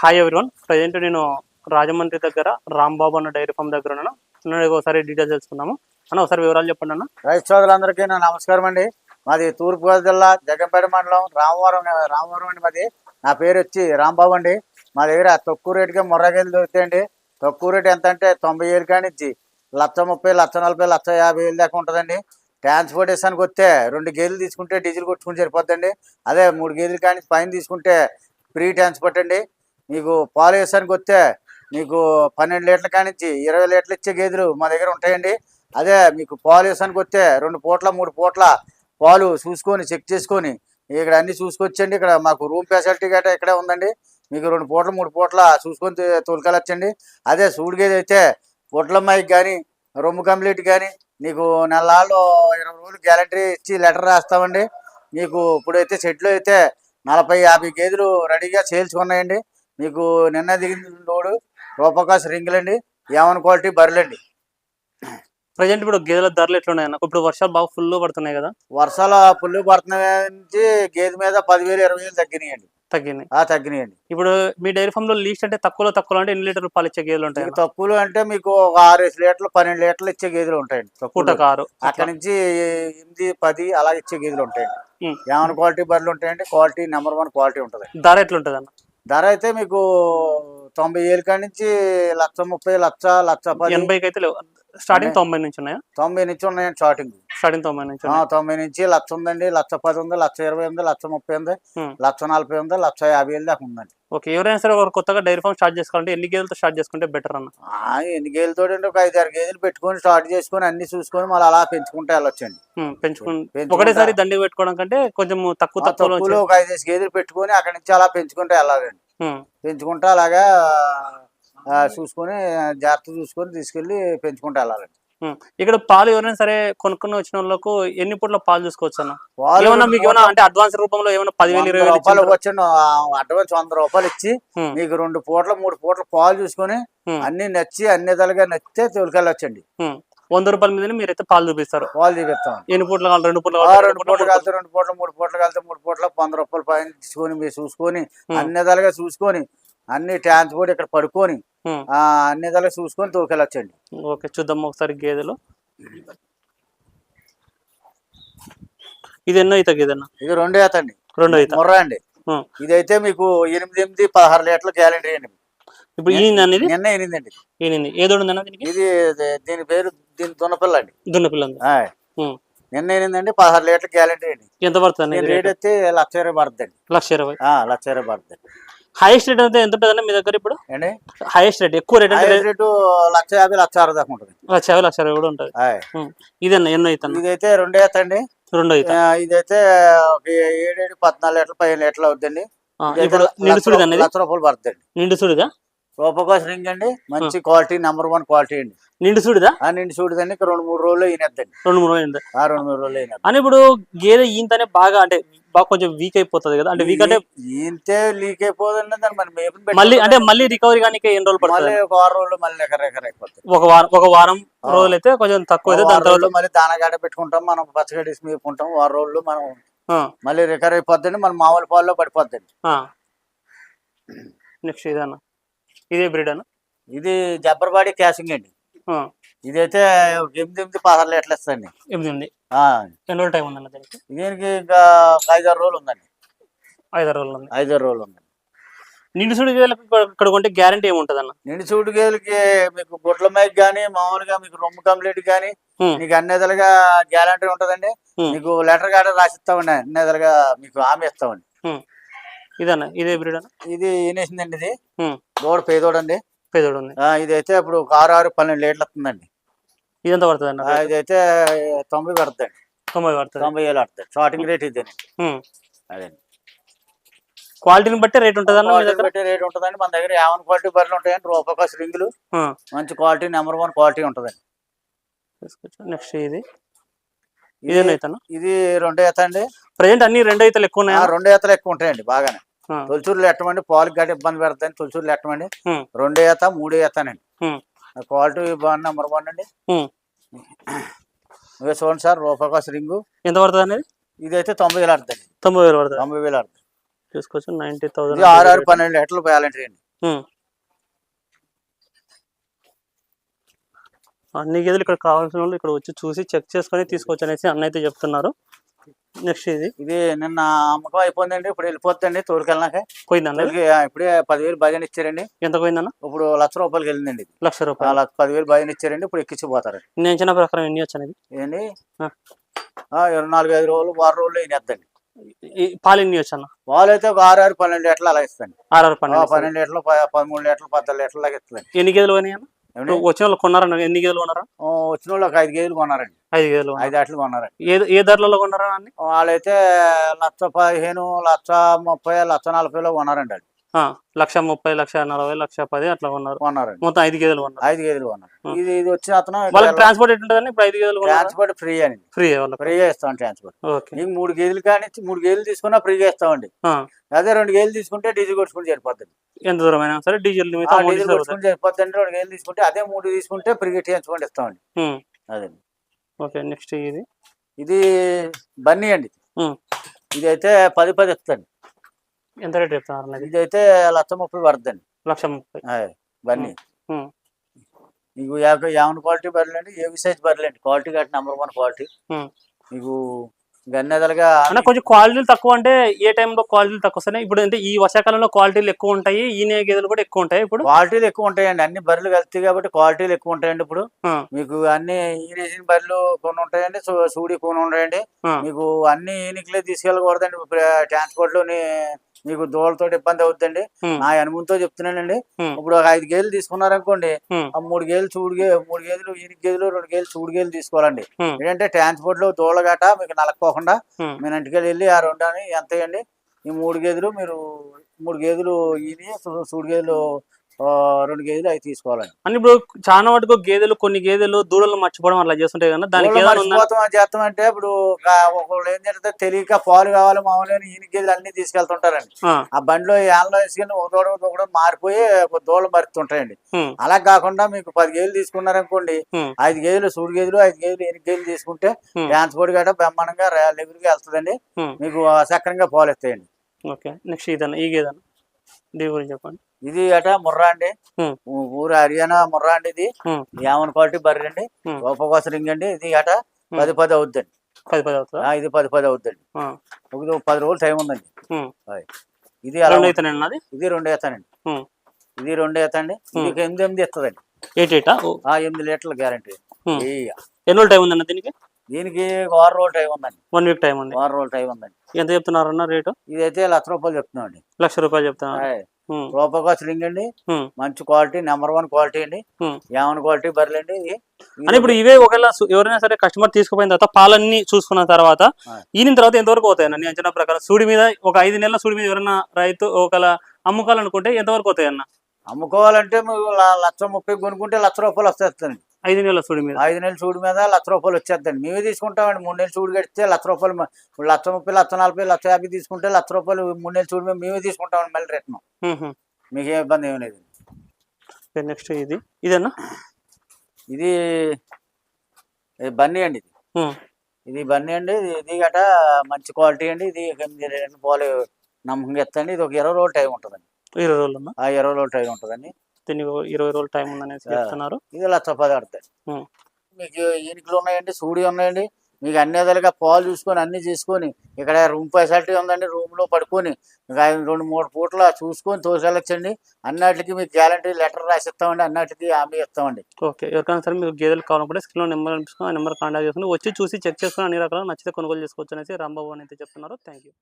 Hi everyone present నేను రాజమండ్రి దగ్గర రాంబాబు అన్న డైరీ ఫామ్ దగ్గర ఉన్నాను. నేను ఒకసారి డీటెయిల్స్ తెలుసుకున్నాము అన్న ఒకసారి వివరాలు చెప్పండి అన్న. రైతు సోదరులందరికీ నా నమస్కారం అండి. మాది తూర్పుగోదావరి జిల్లా జగంపేట మండలం రామవరం రామవరం అండి మాది. నా పేరు వచ్చి రాంబాబు అండి. మా దగ్గర తక్కువ రేటుకే ముర్రగేలు దొరుకుతాయండి. తక్కువ రేటు ఎంత అంటే తొంభై ఏళ్ళు కానిచ్చి లక్ష ముప్పై లక్ష నలభై లక్ష యాభై వేలు దాకా ఉంటుందండి. ట్రాన్స్పోర్టేషన్కి వస్తే రెండు గేదెలు తీసుకుంటే డీజిల్ కొట్టుకుని సరిపోద్దండి. అదే మూడు గేదెలు కానీ పైన తీసుకుంటే ఫ్రీ ట్రాన్స్పోర్ట్ అండి మీకు పాలు వేసానికి వస్తే మీకు పన్నెండు లీటర్ల కానించి ఇరవై లీటర్లు ఇచ్చే గేదెలు మా దగ్గర ఉంటాయండి. అదే మీకు పాలు వేసానికి వస్తే రెండు పూట్ల మూడు పూట్ల పాలు చూసుకొని చెక్ చేసుకొని ఇక్కడ అన్ని చూసుకొచ్చండి. ఇక్కడ మాకు రూమ్ ఫెసిలిటీ గట్రా ఇక్కడే ఉందండి. మీకు రెండు పూటలు మూడు పూట్ల చూసుకొని తోలుకెళ్ళొచ్చండి. అదే సూడి గేదె అయితే పొట్లమ్మాయికి కానీ రొమ్ము కంప్లీట్ కానీ నీకు నెలల్లో ఇరవై రోజులు గ్యారంటీ ఇచ్చి లెటర్ రాస్తామండి. మీకు ఇప్పుడైతే షెడ్లో అయితే నలభై యాభై గేదెలు రెడీగా చేల్చుకున్నాయండి మీకు నిన్న దిగిన లోడు రూపకాశ రింగులండి ఏమన్ క్వాలిటీ బర్రెలండి. ప్రజెంట్ ఇప్పుడు గేదెల ధరలు ఎట్లున్నాయి అన్న? ఇప్పుడు వర్షాలు బాగా ఫుల్ పడుతున్నాయి కదా? వర్షాల పుల్లు పడుతున్న నుంచి గేదె మీద పదివేలు ఇరవై వేలు తగ్గినాయండి. తగ్గినాయి. ఆ తగ్గినాయండి. ఇప్పుడు మీ డైరీ ఫామ్లో లీస్ట్ అంటే తక్కువలో తక్కువలో అంటే ఎన్ని లీటర్లు పాలు ఇచ్చే గేదెలు ఉంటాయి తక్కువలు అంటే మీకు ఒక ఆరేసి లీటర్లు పన్నెండు లీటర్లు ఇచ్చే గేదెలు ఉంటాయండి పూట. కారు అక్కడ నుంచి ఎనిమిది పది అలా ఇచ్చే గేదెలు ఉంటాయండి. ఏమైనా క్వాలిటీ బర్రెలు ఉంటాయండి క్వాలిటీ నెంబర్ వన్ క్వాలిటీ ఉంటుంది. ధర ఎట్లుంటది అన్న? ధర అయితే మీకు తొంభై ఏళ్ళ కాడి నుంచి లక్ష ముప్పై లక్ష లక్ష పది. ఎనభైకి అయితే లేవు. స్టార్టింగ్ తొంభై నుంచి ఉన్నాయా? తొంభై నుంచి ఉన్నాయండి స్టార్టింగ్. స్టార్టింగ్ తొంభై నుంచి. తొంభై నుంచి లక్ష ఉందండి లక్ష పది ఉంది లక్ష ఇరవై ఉంది లక్ష ముప్పై ఉంది. లక్ష నలభై ఉంది లక్ష యాభై వేలు దాకా ఉందండి. ఓకే ఎవరైనా సరే ఒక కొత్తగా డైరీ ఫామ్ స్టార్ట్ చేసుకోవాలంటే ఎన్ని గేదెలతో స్టార్ట్ చేసుకుంటే బెటర్ అన్న? ఎన్ని గేదెలతో ఒక ఐదు ఆరు గేదెలు పెట్టుకొని స్టార్ట్ చేసుకొని అన్ని చూసుకొని మళ్ళీ అలా పెంచుకుంటే వెళ్ళొచ్చండి. పెంచుకుని. ఒకటేసారి దండి పెట్టుకోవడం కంటే కొంచెం తక్కువ తక్కువలో తక్కువలో ఒక ఐదేసి గేదెలు పెట్టుకొని అక్కడి నుంచి అలా పెంచుకుంటే వెళ్ళాలండి. పెంచుకుంటా అలాగా చూసుకొని జాగ్రత్త చూసుకొని తీసుకెళ్ళి పెంచుకుంటూ వెళ్ళాలండి. ఇక్కడ పాలు ఎవరైనా సరే కొనుక్కుని వచ్చిన వాళ్ళకు ఎన్ని పూట్ల పాలు చూసుకోవచ్చు అన్న వాళ్ళు ఏమన్నా మీకు ఏమైనా అంటే అడ్వాన్స్ రూపంలో ఏమైనా పదివేలు ఇరవై రూపాయలు? వచ్చండి అడ్వాన్స్ వంద రూపాయలు ఇచ్చి మీకు రెండు పూట్ల మూడు పూట్ల పాలు చూసుకొని అన్ని నచ్చి అన్ని విధాలుగా నచ్చితే తోలుకెళ్ళొచ్చండి. వంద రూపాయల మీద మీరైతే పాలు చూపిస్తారు పాలు చూపిస్తాం ఎన్ని పూటలు కావాలి రెండు పూటలు రెండు పూటలు కలితే రెండు పూటలు మూడు పూటలు కలితే మూడు పూటలు వంద రూపాయలు పైన తీసుకొని మీరు చూసుకొని. అన్ని విధాలుగా చూసుకొని అన్ని ట్రాన్స్పోర్ట్ ఇక్కడ పడుకొని. ఆ, అన్ని విధాలుగా చూసుకొని తోకెళ్ళొచ్చండి. ఓకే చూద్దాం ఒకసారి గేదెలు. ఇది ఎన్నో అయితే గేదెన్న ఇది రెండు అవుతండి రెండో అయితే ముర్రా అండి. ఇదైతే మీకు ఎనిమిది ఎనిమిది పదహారు లీటర్ల గ్యారెంటీ అండి. ఇప్పుడు ఈయన అనేది నిన్న దీనికి? ఇది దీని పేరు దీని దున్నపిల్ల అండి. దున్న పిల్ల ఉంది ఆయ్. ఉమ్. నిన్న ఎనిమిదండి పదహారు లీటర్ల గ్యారెంటీ అండి. ఎంత పడుతుంది రేట్? అయితే లక్ష ఇరవై పడుతుందండి లక్ష ఇరవై. ఆ, లక్ష ఇరవై పడుతుంది హైయెస్ట్ రేట్ అయితే ఎంత ఉంటుందన్న మీ దగ్గర ఇప్పుడు? హైయెస్ట్ రేట్ ఎక్కువ రేట్ అంటే రేటు లక్ష యాభై లక్ష అరవై దాకా ఉంటుంది. లక్ష యాభై లక్ష ఇరవై కూడా ఉంటుంది. ఇదన్న ఎన్నో అయితే అన్న ఇదైతే రెండే అవుతండి రెండో అయితే. ఆ, ఇదైతే ఒక ఏడేడు పద్నాలుగు లీటర్లు పదిహేను లీటర్లు అవుతుందండి ఇప్పుడు నిండు లక్ష రూపాయలు పడుతుందండి నిండు సుడిదా? రూపకోస రింగ్ అండి. మంచి క్వాలిటీ నెంబర్ వన్ క్వాలిటీ అండి. నిండు సుడిదా? ఆ నిండి చూడదండి ఇక రెండు మూడు రోజులు ఈయనద్దండి. రెండు మూడు రోజులు ఆ రెండు మూడు రోజులు ఈయన అని ఇప్పుడు గేదె ఈంతనే బాగా అంటే బాగా కొంచెం వీక్ అయిపోతుంది కదా. అంటే వీక్ అంటే ఈంతే లీక్ అయిపోదండి దాన్ని. మళ్ళీ అంటే మళ్ళీ రికవరీ కానీ ఎన్ని రోజులు పడుతుంది? మళ్ళీ ఒక వారం రోజులు మళ్ళీ ఎకర ఎకర అయిపోతుంది. ఒక వారం ఒక వారం. రోజులు అయితే కొంచెం తక్కువ అయితే దాని తర్వాత మళ్ళీ దానగాడ పెట్టుకుంటాం మనం పచ్చగడ్డి మేపుకుంటాం వారం రోజులు మనం మళ్ళీ రికవర్ అయిపోద్దండి మన మామూలు పాల్లో పడిపోద్దండి. నెక్స్ట్ ఇదన్న? ఇదే బ్రీడ్ అన్న? ఇది జబ్బరబాడి క్యాసింగ్ అండి. ఇదైతే ఎనిమిది ఎనిమిది పదహారు లీటర్లు ఇస్తుంది ఎనిమిది ఉంది. ఆ, ఎన్ని రోజులు టైం ఉందన్న దీనికి? దీనికి ఇంకా ఐదారు రోజులు ఉందండి. ఐదారు రోజులు ఉంది. ఐదారు రోజులు ఉందండి నిండు సుడి గేదెలకు ఇక్కడ- కొంటే గ్యారంటీ ఏముంటుంది అన్న నిండి చూడు గేదెలకి మీకు గుడ్ల మైక్ కానీ మామూలుగా మీకు రొమ్ము కంప్లీట్ కానీ ఉమ్, మీకు అన్ని విధాలుగా గ్యారంటీ ఉంటుందండి. మీకు లెటర్ కాడ రాసిస్తామండి. అన్ని విధాలుగా మీకు హామీ ఇస్తామండి. ఇదన్న ఇదే బ్రీడ్ అన్న? ఇది ఈనేసిందండి ఇది. ఉమ్, దూడ పేదోడండి. పేదోడు ఉంది. ఆ, ఇదైతే ఇప్పుడు ఆరు ఆరు పన్నెండు లీటర్లు వస్తుందండి. ఇదంతా పడుతుంది అన్న ఆ, ఇదైతే తొంభై పడుతుందండి. తొంభై పడుతుంది. తొంభై వేలు పడుతుంది. Starting rate um. అదే క్వాలిటీని బట్టి రేట్ ఉంటుంది బట్టి రేట్ ఉంటుందండి. మన దగ్గర యావన్ క్వాలిటీ బర్రెలు ఉంటాయండి. రూపాయి రింగులు. మంచి క్వాలిటీ నెంబర్ వన్ క్వాలిటీ ఉంటుందండి. నెక్స్ట్ ఇది. ఇది ఇది రెండో అండి. ప్రజెంట్ అన్ని రెండు అయితే ఎక్కువ ఉన్నాయా? రెండో ఈతలు ఎక్కువ ఉంటాయండి బాగానే. తొలిచూరులు ఎట్టమండి? పాలు గడ్డ ఇబ్బంది పెడతాయి తొలిచూరులు ఎట్టమండి? రెండో ఈత మూడో ఈతనండి. ఉమ్, క్వాలిటీ బాగా నెంబర్ వన్ అండి. ఇవే చూడండి సార్ రూపాయి రింగు. ఎంత పడుతుంది అనేది? ఇదైతే తొంభై వేలు ఆడుతుంది. తొంభై వేలు పడుతుంది. తొంభై వేలు ఆడుతుంది. చూసుకోవచ్చు నైన్టీ ఇది థౌసండ్ ఆరు ఆరు పన్నెండు లీటర్లు పోయాలంటే అండి. అన్ని గేదెలు ఇక్కడ కావాల్సిన వాళ్ళు ఇక్కడ వచ్చి చూసి చెక్ చేసుకొని తీసుకోవచ్చు అనేసి అన్న అయితే చెప్తున్నారు. నెక్స్ట్ ఇది ఇది నిన్న అమ్మకం అయిపోయిందండి ఇప్పుడు వెళ్ళిపోతుందండి తోలుకెళ్ళినాక. ఆ, ఇప్పుడే పదివేలు భజన ఇచ్చారండి. ఎంత పోయిందన్న? ఇప్పుడు లక్ష రూపాయలకి వెళ్ళిందండి లక్ష రూపాయలు. పదివేలు భజన ఇచ్చారండి ఇప్పుడు ఎక్కించిపోతారు. నేను అంచనా ప్రకారం ఎన్ని వచ్చి అనేది? ఏంటి ఇరవై నాలుగు ఐదు రోజులు వారం రోజులు అయినద్దండి. ఈ పాలు ఎన్ని వచ్చి అన్న? వాళ్ళు అయితే ఒక ఆరు ఆరు పన్నెండు లీటర్లు అలా ఇస్తాండి ఆర్ఆర్ ఆ, పన్నెండు పన్నెండు లీటర్లు ప- పదమూడు లీటర్లు పద్నాలుగు లీటర్లు దాకా ఇస్తుందండి ఎన్ని గేదెలు పోయినాయి వచ్చిన వాళ్ళు కొన్నారన్న ఎన్ని గేదెలు కొన్నారా? వచ్చిన వాళ్ళు ఒక ఐదు గేదెలు కొన్నారండి. ఐదు గేదెలు కొన్నారు. ఐదు అట్లు కొన్నారండి. ఏ ఏ ధరలలో కొన్నారా అన్ని? వాళ్ళైతే లక్ష పదిహేను లక్ష ముప్పై లక్ష నలభైలో కొన్నారండి ఆ, లక్ష ముప్పై లక్ష నలభై లక్ష పది అట్లా కొన్నారండి. మొత్తం ఐదు గేదెలు కొన్నారు. ఐదు గేదెలు కొన్నారు. ఇది ఇది వచ్చిన అతను వాళ్ళకి ట్రాన్స్పోర్ట్ ఎట్లుంటుందని ఇప్పుడు ఐదు గేదెలు ట్రాన్స్పోర్ట్ ఫ్రీ అని ఫ్రీ ఫ్రీగా ఇస్తాం ట్రాన్స్పోర్ట్ నీకు మూడు గేదెలు కానీ మూడు గేదెలు తీసుకున్నా ఫ్రీగా ఇస్తామండి అదే రెండు గేదెలు తీసుకుంటే డీజిల్ కొట్టుకుంటే సరిపోతుంది ఎంత దూరం అయినా సరే డీజిల్ డీజిల్ ఇస్తే కొట్టుకుంటే సరిపోతుంది రెండు గేదెలు తీసుకుంటే అదే మూడు తీసుకుంటే ఫ్రీగా ట్రాన్స్పోర్ట్ ఇస్తామండి అదే. ఓకే నెక్స్ట్ ఇది. ఇది బన్నీ అండి. ఇది అయితే పది పది ఇస్తుంది ఎంత రేట్ చెప్తున్నారు ఇది అయితే లక్ష ముప్పై పడుతుంది లక్ష ముప్పై. బన్నీ మీకు యాభై యావన్ క్వాలిటీ బర్రెలండి ఏ సైజ్ బర్రెలండి? క్వాలిటీ కాబట్టి నెంబర్ వన్ క్వాలిటీ. మీకు గన్నెదలుగా అన్న కొంచెం క్వాలిటీలు తక్కువ అంటే ఏ టైంలో క్వాలిటీలు తక్కువ వస్తాయి ఇప్పుడు అంటే ఈ వర్షాకాలంలో క్వాలిటీలు ఎక్కువ ఉంటాయి ఈనే గేదెలు కూడా ఎక్కువ ఉంటాయి ఇప్పుడు? క్వాలిటీలు ఎక్కువ ఉంటాయండి. అన్ని బర్రెలు కలిసి కాబట్టి క్వాలిటీలు ఎక్కువ ఉంటాయండి ఇప్పుడు. మీకు అన్ని ఈనేసిన బర్రెలు కొన్ని ఉంటాయండి సూడి కొన్ని ఉంటాయండి. మీకు అన్ని ఈనికలే తీసుకెళ్ళకూడదండి ట్రాన్స్పోర్ట్లోని మీకు దోళ్ళతో ఇబ్బంది అవుతుందండి నా అనుభవంతో చెప్తున్నానండి. ఇప్పుడు ఒక ఐదు గేదెలు తీసుకున్నారనుకోండి ఆ మూడు గేదెలు చూడు గే మూడు గేదెలు ఈనిక గేదెలు రెండు గేదెలు చూడు గేదెలు తీసుకోవాలండి. ఏంటంటే ట్రాన్స్పోర్ట్లో దోళ్ళ గట మీకు నలక్కోకుండా ఉమ్. మీ ఇంటికి వెళ్ళి ఆ రెండు అని ఎంత ఈ మూడు గేదెలు మీరు మూడు గేదెలు సూ- సూడు గేదెలు రెండు గేదెలు అవి తీసుకోవాలండి. అని ఇప్పుడు చాలా మటుకు గేదెలు కొన్ని గేదెలు దూడలు మర్చిపోవడం అట్లా చేస్తుంటాయి కదా దానికి చేస్తాం అంటే ఇప్పుడు ఒకళ్ళు ఏం చేస్తే తెలియక పాలు కావాలి మామూలు ఈయన గేదెలు అన్ని తీసుకెళ్తుంటారండి. ఆ, బండిలో యాన్లో వేసుకెళ్ళి ఒక దూడ ఒక దూడ మారిపోయి ఒక దూడలు మరుతుంటాయండి. అలా కాకుండా మీకు పది గేదెలు తీసుకున్నారనుకోండి ఐదు గేదెలు సూడు గేదెలు ఐదు గేదెలు ఎనిమిది గేదెలు తీసుకుంటే ఉమ్, ట్రాన్స్పోర్ట్ గట్రా బ్రహ్మాండంగా లెవెల్గా వెళ్తుందండి. మీకు సక్రంగా పాలు ఇస్తాయండి ఓకే నెక్స్ట్ ఇదన్న ఈ గేదన్న. దీని గురించి చెప్పండి. ఇది అట ముర్రా అండి. ఊరు హర్యానా ముర్రా అండి ఇది. యామన్ క్వాలిటీ బర్రె అండి. రింగ్ అండి. ఇది అట పది పది అవుద్దండి. పది పది అవుతుందా? ఇది పది పది అవుద్దండి. ఒక పది రోజులు టైం ఉందండి. ఇది రెండు ఉన్నది ఇది రెండు ఉమ్, ఇది రెండు ఇది ఒక ఎనిమిది ఎనిమిది ఇస్తుందండి. ఎయిట్ ఎయిటా ఎనిమిది లీటర్ల గ్యారంటీ. ఎన్ని రోజులు టైం ఉందన్న దీనికి? దీనికి వారం రోజులు టైం ఉందండి. వన్ వీక్ టైం ఉంది. వారం రోజులు టైం ఉందండి. ఎంత చెప్తున్నారు అన్న రేటు? ఇదైతే లక్ష రూపాయలు చెప్తున్నామండి. లక్ష రూపాయలు చెప్తున్నారు. ఉమ్, రూపకోస రింగ్ అండి మంచి క్వాలిటీ నెంబర్ వన్ క్వాలిటీ అండి. యామన్ క్వాలిటీ బర్రెలు అండి ఇది అని ఇప్పుడు ఇవే ఒకవేళ ఎవరైనా సరే కస్టమర్ తీసుకుపోయిన తర్వాత పాలన్నీ చూసుకున్న తర్వాత. ఈయన తర్వాత ఎంతవరకు అవుతాయి అన్న నీ అంచనా ప్రకారం? సూడి మీద ఒక ఐదు నెలల సూడి మీద ఎవరైనా రైతు ఒకవేళ అమ్ముకోవాలనుకుంటే ఎంతవరకు అవుతాయి అన్న అమ్ముకోవాలంటే లక్ష ముప్పై కొనుక్కుంటే లక్ష రూపాయలు వస్తాయండి ఐదు నెలల సూడి మీద. ఐదు నెలల చూడు మీద లక్ష రూపాయలు వచ్చేద్దండి. మేమే తీసుకుంటామండి. మూడు నెలలు చూడు కడితే లక్ష రూపాయలు లక్ష ముప్పై లక్ష నలభై లక్ష యాభై తీసుకుంటే లక్ష రూపాయలు మూడు నెలలు చూడు మీద మేమే తీసుకుంటామండి మళ్ళీ రిటర్న్. మీకు ఏ ఇబ్బంది ఏమి లేదు నెక్స్ట్ ఇది. ఇదేనా ఇది బన్నీ అండి ఇది. ఇది బన్నీ అండి. ఇది- గట మంచి క్వాలిటీ అండి. ఇది రెండు పాలు నమ్మకంగా ఎత్తండి ఇది ఒక ఇరవై రోజులు టైం ఉంటుందండి. ఇరవై రోజులు ఇరవై రోజులు టైం ఉంటుందండి. ఇరవై రోజులు టైం ఉందనేసి. చెప్తున్నారు. ఇది లక్ష పది మీకు ఈనికలు ఉన్నాయండి? సూడి ఉన్నాయండి? మీకు అన్ని విధాలుగా పాలు చూసుకొని అన్ని చేసుకొని ఇక్కడ రూమ్ ఫెసిలిటీ ఉందండి రూమ్లో పడుకొని రెండు మూడు పూట్ల చూసుకొని తోసేళ్ళొచ్చండి అన్నిటికి మీకు గ్యారంటీ లెటర్ రాసిస్తామండి అన్నిటికీ హామీ ఇస్తామండి. ఓకే ఎవరికైనా సరే మీకు గేదెలు కావాలనుకుంటే స్క్రీన్లో నెంబర్ కనిపిస్తుంది ఆ నెంబర్ కాంటాక్ట్ చేసుకుని వచ్చి చూసి చెక్ చేసుకుని అన్ని రకాల నచ్చితే కొనుగోలు చేసుకోవచ్చు అనేసి రాంబాబు అని అయితే చెప్తున్నారు. Thank you